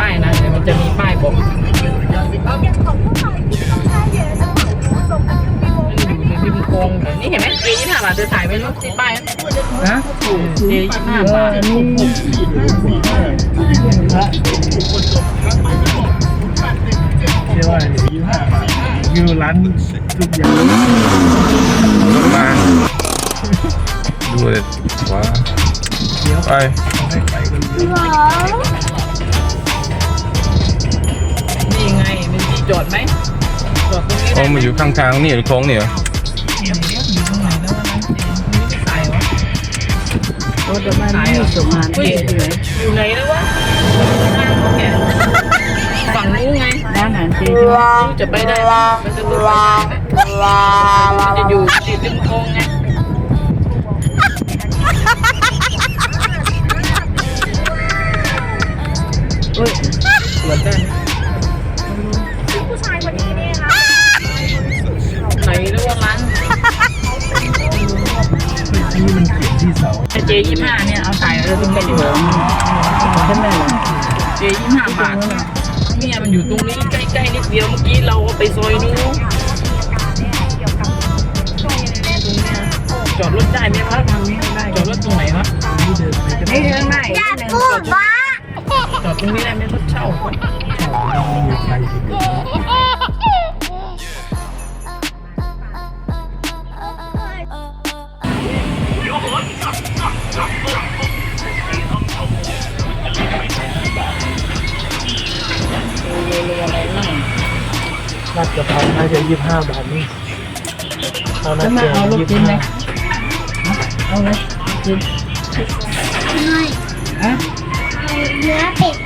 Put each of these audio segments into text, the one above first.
ป้ายนะเดี๋ยวมันจะมีป้ายบอกริมโกงนี่เห็นไหมเจยี่ห้าบาทเธอถ่ายไว้ลูกป้ายนะเจยี่ห้าบยี่ห้าบาทยูรันทุกอย่างมาดูเลยว้าไปไป จอดตรงนี้โอ้ได้ไหมมันอยู่ข้างทางนี่หรือโค้งนี่เหรอรงไหนแล้ววะนั้นเจไม่ได้ใส่วะรถมันไม่ส่งงานเฮ้ยอยู่ไหนแล้ววะฝั่งนู้นไงร้านอาหารจใช่ไหมจะไปได้ไหมไปสะดวกไปได้ไหมมันจะอยู่ติดริมโค้งไงเฮ้ยสวนได้ เสาเจยี่ห้าเนี่ยเอาใส่เลยตรงนี้ดีกว่าใช่ไหมล่ะเจยี่ห้าบาทเนี่ยมันอยู่ตรงนี้ใกล้ๆนิดเดียวเมื่อกี้เราก็ไปซอยนู้นจอดรถได้ไหมครับทางนี้ไม่ได้จอดรถตรงไหนครับที่เดินไปก็ไม่เรื่องไหนพูดว่าจอดตรงนี้ได้ไหมรถเช่ามีใครที่เดิ ลาดกระเพราน่าจะยี่ห้าบาทนี่เอาน่าแล้วมาจะเอาลูกยี่ชิ้นไหมห้าเอาเลยกินหน่อยฮะเนื้อเป็ด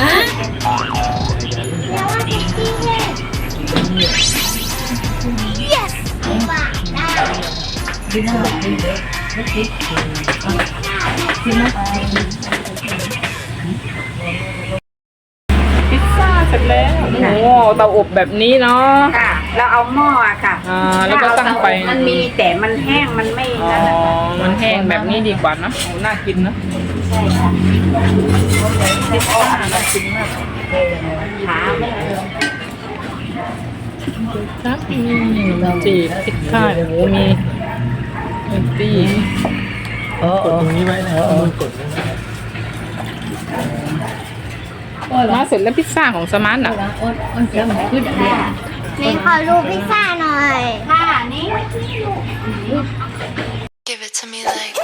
อะแล้วว่าเป็ดที่เห็น yes บาทได้กินนะกินเลยลูกชิ้นกินนะ พิซซ่าเสร็จแล้ว โอ้เตาอบแบบนี้เนาะ ค่ะ เราเอาหม้ออะค่ะอ่าแล้วก็ตั้งไฟ มันมีแต่มันแห้งมันไม่อ๋อ นั่นนะคะมันแห้งแบบนี้ดีกว่าเนอะโอ้น่ากินเนอะใช่ค่ะพิซซ่าน่ากินมากขาไม่เลยครับอืมจีบพิซซ่าโอ้โหมีมีตีอ๋อกดตรงนี้ไว้นะครับมือกดไว้นะครับ มาเสร็จแล้วพิซซ่าของสมาร์ทอะอ้นอ้นจะมาขึ้นอะไรไหนขอดูพิซซ่าหน่อย ค่ะ นี่ Give it to me like